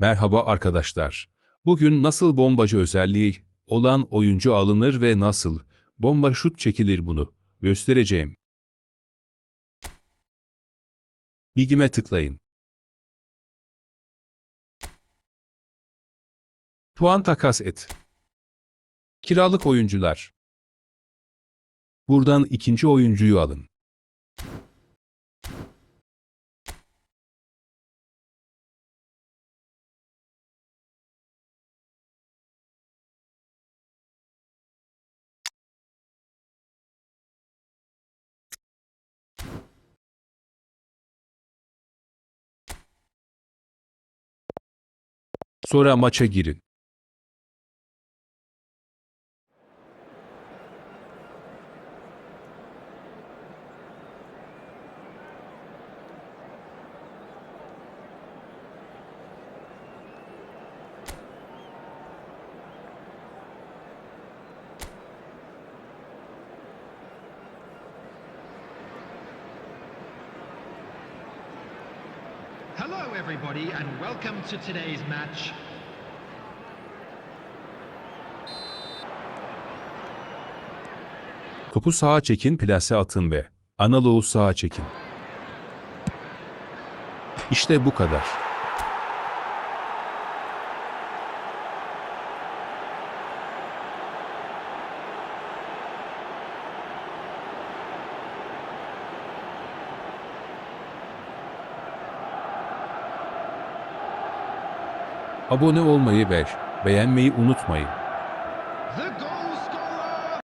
Merhaba arkadaşlar. Bugün nasıl bombacı özelliği olan oyuncu alınır ve nasıl bomba şut çekilir bunu göstereceğim. Bilgime tıklayın. Puan takas et. Kiralık oyuncular. Buradan ikinci oyuncuyu alın. Sonra maça girin. Hello, everybody, and welcome to today's match. Topu sağa çekin, plase atın ve analoğu sağa çekin. İşte bu kadar. Abone olmayı ve beğenmeyi unutmayın.